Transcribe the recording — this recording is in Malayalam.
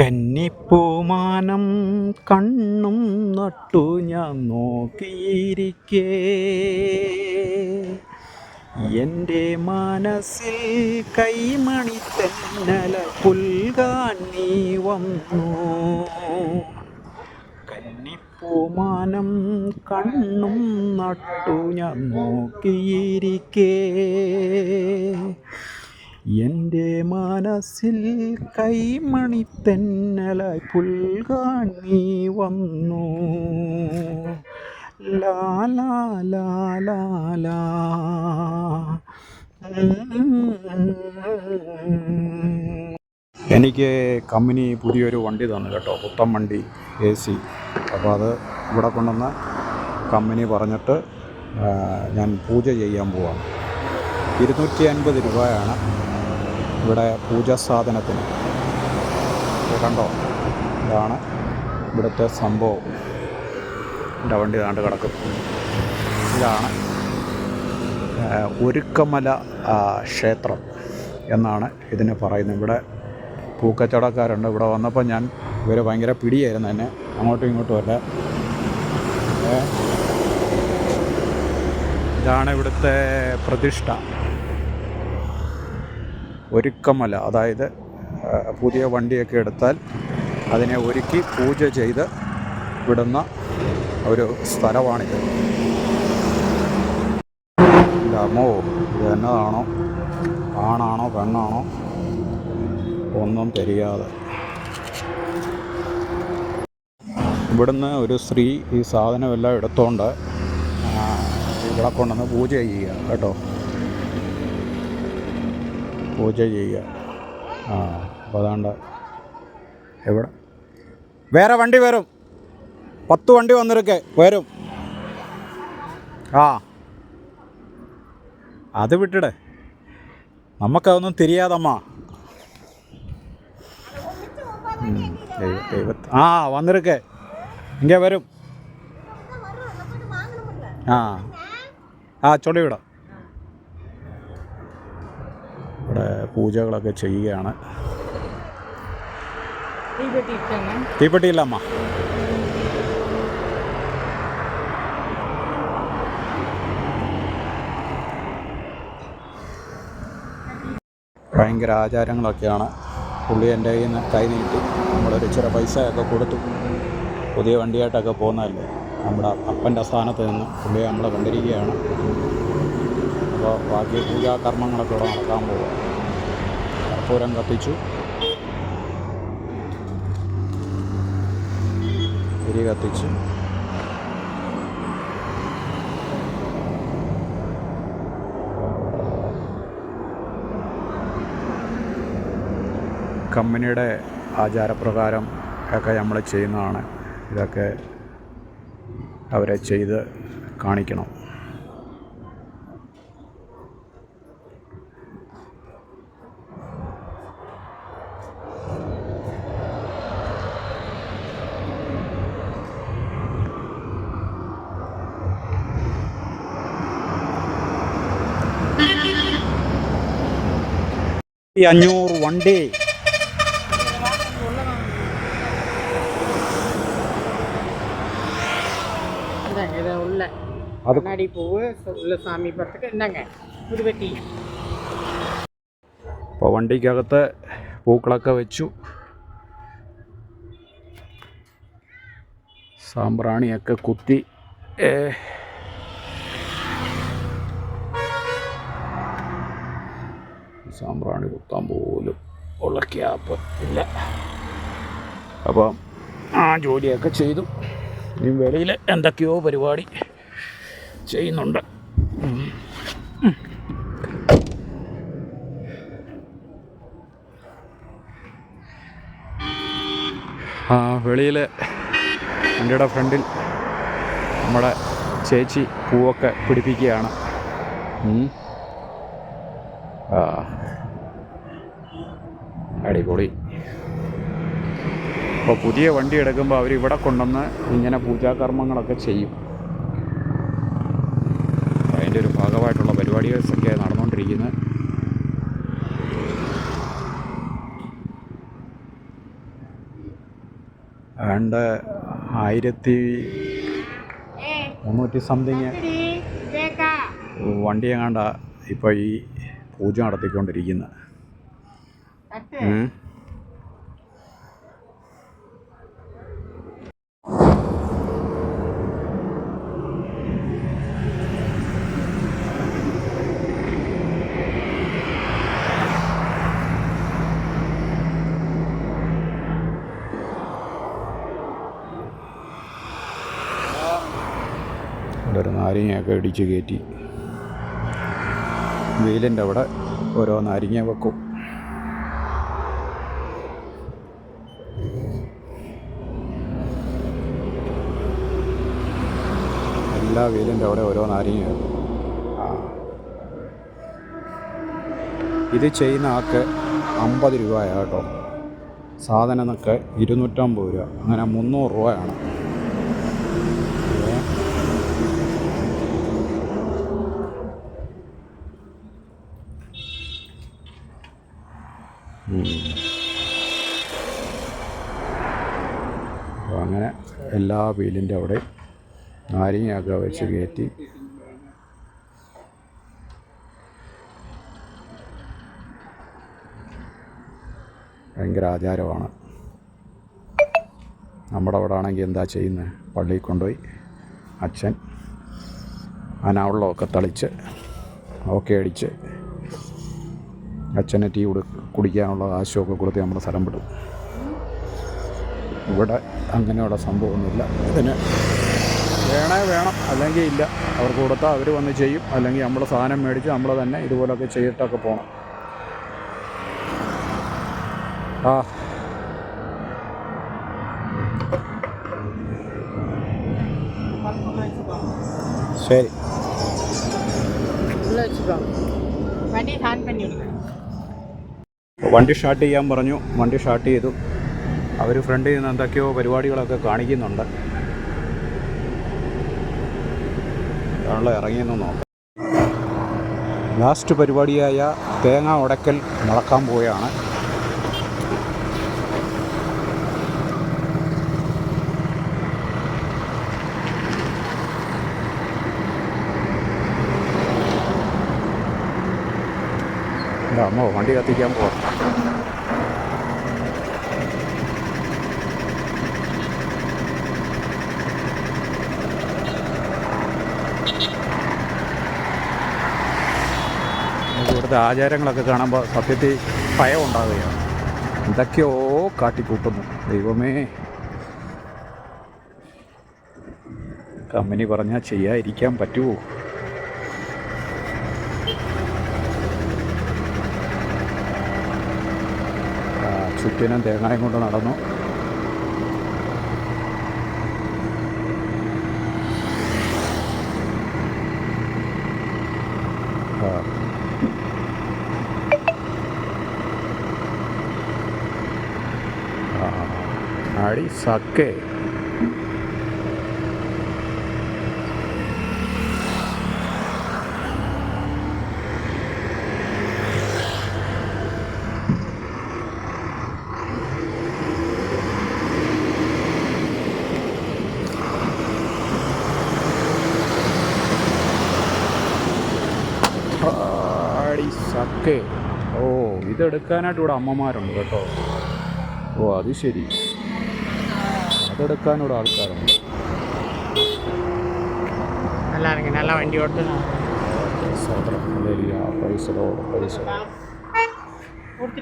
കന്നിപ്പൂമാനം കണ്ണും നട്ടു ഞാൻ നോക്കിയിരിക്കേ. എന്റെ മനസ്സിൽ കൈമണി തെന്നല പുൽകാൻ നീ വന്നു. കന്നിപ്പൂമാനം കണ്ണും നട്ടു ഞാൻ നോക്കിയിരിക്കേ. എന്റെ മനസ്സിൽ കൈമണി തെന്നലായി പുൽകാൻ നീ വന്നു. ലാ ലാ ലാ ലാ ലാ. എനിക്ക് കമ്പനി പുതിയൊരു വണ്ടി തന്നു കേട്ടോ പുത്തം വണ്ടി എ സി അപ്പോൾ അത് ഇവിടെ കൊണ്ടുവന്ന് കമ്പനി പറഞ്ഞിട്ട് ഞാൻ പൂജ ചെയ്യാൻ പോവാണ്. ഇരുന്നൂറ്റി അൻപത് രൂപയാണ് ഇവിടെ പൂജാ സാധനത്തിന്. കണ്ടോ? ഇതാണ് ഇവിടുത്തെ സംഭവം. എന്റെ വണ്ടി താണ്ട് കിടക്കും. ഇതാണ് ഒരുക്കമല ക്ഷേത്രം എന്നാണ് ഇതിന് പറയുന്നത്. ഇവിടെ പൂക്കച്ചവടക്കാരുണ്ട്. ഇവിടെ വന്നപ്പോൾ ഞാൻ ഇവർ ഭയങ്കര പിടിയായിരുന്നു എന്നെ. അങ്ങോട്ടും ഇങ്ങോട്ടും അല്ല. ഇതാണ് ഇവിടുത്തെ പ്രതിഷ്ഠ. ഒരുക്കമല അതായത് പുതിയ വണ്ടിയൊക്കെ എടുത്താൽ അതിനെ ഒരുക്കി പൂജ ചെയ്ത് വിടുന്ന ഒരു സ്ഥലമാണിത്. അമ്മോ ഇത് എന്നതാണോ? ആണാണോ പെണ്ണാണോ? ഒന്നും தெரிയാതെ ഇവിടുന്ന് ഒരു സ്ത്രീ ഈ സാധനമെല്ലാം എടുത്തോണ്ട് ആ, ഇവിടെ കൊണ്ടുവന്ന് പൂജ ചെയ്യുക കേട്ടോ. പൂജ ചെയ്യുക. ആ അപ്പോൾ അതാണ്ട് എവിടെ? വേറെ വണ്ടി വരും. പത്ത് വണ്ടി വന്നിരിക്കെ വരും. ആ. അത് വിട്ടിടേ. നമുക്കതൊന്നും തിരിയാതമ്മ. ആ വന്നിരിക്കെ. ഇങ്ങനെ വരും. ആ ആ ചൊല്ലി വിടാം ഇവിടെ പൂജകളൊക്കെ ചെയ്യുകയാണ്. തീപ്പെട്ടിയില്ല അമ്മ ഭയങ്കര ആചാരങ്ങളൊക്കെയാണ്. പുള്ളി എന്റെ കയ്യിൽ നിന്ന് കൈ നീട്ടി. നമ്മളൊരു ചെറിയ പൈസയൊക്കെ കൊടുത്തു. പുതിയ വണ്ടിയായിട്ടൊക്കെ പോകുന്നതല്ലേ? നമ്മുടെ അപ്പന്റെ സ്ഥാനത്ത് നിന്ന് പുള്ളിയെ നമ്മളെ കണ്ടിരിക്കുകയാണ്. അപ്പോൾ ബാക്കി പൂജാ കർമ്മങ്ങളൊക്കെ ഇവിടെ നടക്കാൻ പോകുക കർപ്പൂരം കത്തിച്ചു. തിരി കത്തിച്ചു. കമ്പനിയുടെ ആചാരപ്രകാരം ഒക്കെ നമ്മൾ ചെയ്യുന്നതാണ്. ഇതൊക്കെ അവരെ ചെയ്ത് കാണിക്കണം. അഞ്ഞൂറ് വണ്ടി இந்தாங்க இதை உள்ள அது- கண்ணாடி பூவு உள்ள சாமி படத்துக்கு இந்தாங்க உருவட்டி അപ്പോൾ വണ്ടിക്കകത്ത് പൂക്കളൊക്കെ വെച്ചു സാമ്പ്രാണിയൊക്കെ കുത്തി സാമ്പ്രാണി കുത്താൻ പോലും ഉള്ള ക്യാപ്പ് ഇല്ല. അപ്പം ആ ജോലിയൊക്കെ ചെയ്തു. ഇനി വെളിയിൽ എന്തൊക്കെയോ പരിപാടി ചെയ്യുന്നുണ്ട്. ആ വെളിയിൽ വണ്ടിയുടെ ഫ്രണ്ടിൽ നമ്മുടെ ചേച്ചി പൂവൊക്കെ പിടിപ്പിക്കുകയാണ്. ആ. അടിപൊളി. അപ്പോൾ പുതിയ വണ്ടി എടുക്കുമ്പോൾ അവർ ഇവിടെ കൊണ്ടുവന്ന് ഇങ്ങനെ പൂജാകർമ്മങ്ങളൊക്കെ ചെയ്യും. അതിന്റെ ഒരു ഭാഗമായിട്ടുള്ള പരിപാടികളൊക്കെ നടന്നുകൊണ്ടിരിക്കുന്നത് ഏണ്ട് ആയിരത്തി മുന്നൂറ്റി സംതിങ് വണ്ടി എങ്ങാണ്ട ഇപ്പോൾ ഈ പൂജ നടത്തിക്കൊണ്ടിരിക്കുന്നത് ഒരു നാരങ്ങയൊക്കെ ഇടിച്ച് കയറ്റി. വെയിലിന്റെ അവിടെ ഓരോന്ന് അരിഞ്ഞ് വെക്കും. എല്ലാ വെയിലിന്റെ അവിടെ ഓരോന്ന് അരിഞ്ഞ് ഇത് ചെയ്യുന്ന ആൾക്ക് അമ്പത് രൂപയാണ് കേട്ടോ. ഇരുന്നൂറ്റമ്പത് രൂപ. അങ്ങനെ മുന്നൂറ് രൂപയാണ് ഏ അപ്പോൾ അങ്ങനെ എല്ലാ വീലിന്റെ അവിടെ നാരങ്ങയൊക്കെ വെച്ച് കയറ്റി. ഭയങ്കര ആചാരമാണ്. നമ്മുടെ അവിടെ ആണെങ്കിൽ എന്താ ചെയ്യുന്നത് പള്ളിയിൽ കൊണ്ടുപോയി അച്ഛൻ അനാവെള്ളമൊക്കെ തളിച്ച് ഓക്കെ അടിച്ച് അച്ഛനെ ടീ കുടിക്കാനുള്ള ആശയമൊക്കെ കൊടുത്ത് നമ്മുടെ സ്ഥലം വിടും. ഇവിടെ അങ്ങനെയുള്ള സംഭവമൊന്നുമില്ല. ഇതിന് വേണേ വേണം അല്ലെങ്കിൽ ഇല്ല. അവർക്ക് കൊടുത്താൽ അവർ വന്ന് ചെയ്യും. അല്ലെങ്കിൽ നമ്മൾ സാധനം മേടിച്ച് നമ്മൾ തന്നെ ഇതുപോലൊക്കെ ചെയ്തിട്ടൊക്കെ പോകണം ആ. ശരി. വണ്ടി സ്റ്റാർട്ട് ചെയ്യാൻ പറഞ്ഞു. വണ്ടി സ്റ്റാർട്ട് ചെയ്തു. അവർ ഫ്രണ്ടിൽ നിന്ന് എന്തൊക്കെയോ പരിപാടികളൊക്കെ കാണിക്കുന്നുണ്ട്. അതാണല്ലോ ഇറങ്ങിയെന്ന് നോക്കാം. ലാസ്റ്റ് പരിപാടിയായ തേങ്ങ ഉടക്കൽ നടക്കാൻ പോവുകയാണ്. അമ്മോ വണ്ടി കത്തിക്കാൻ പോവാം. ഇവിടുത്തെ ആചാരങ്ങളൊക്കെ കാണുമ്പോൾ സത്യത്തിൽ ഭയം ഉണ്ടാവുകയാണ് എന്തൊക്കെയോ കാട്ടിക്കൂട്ടുന്നു. ദൈവമേ. കമ്പനി പറഞ്ഞാൽ ചെയ്യാതിരിക്കാൻ പറ്റുമോ? ചുറ്റിനും തേങ്ങായും കൊണ്ട് നടന്നു ആ. ആ, അടി സക്കേ സക്കേ ഓ ഇതെടുക്കാനായിട്ട് ഇവിടെ അമ്മമാരുണ്ട് കേട്ടോ. ഓ അത് ശരി. അതെടുക്കാൻ ഇവിടെ ആൾക്കാരുണ്ട് நல்லா இருங்க நல்லா வண்டி ஓட்டணும் സോദരം പൈസ പൈസ கொடுத்து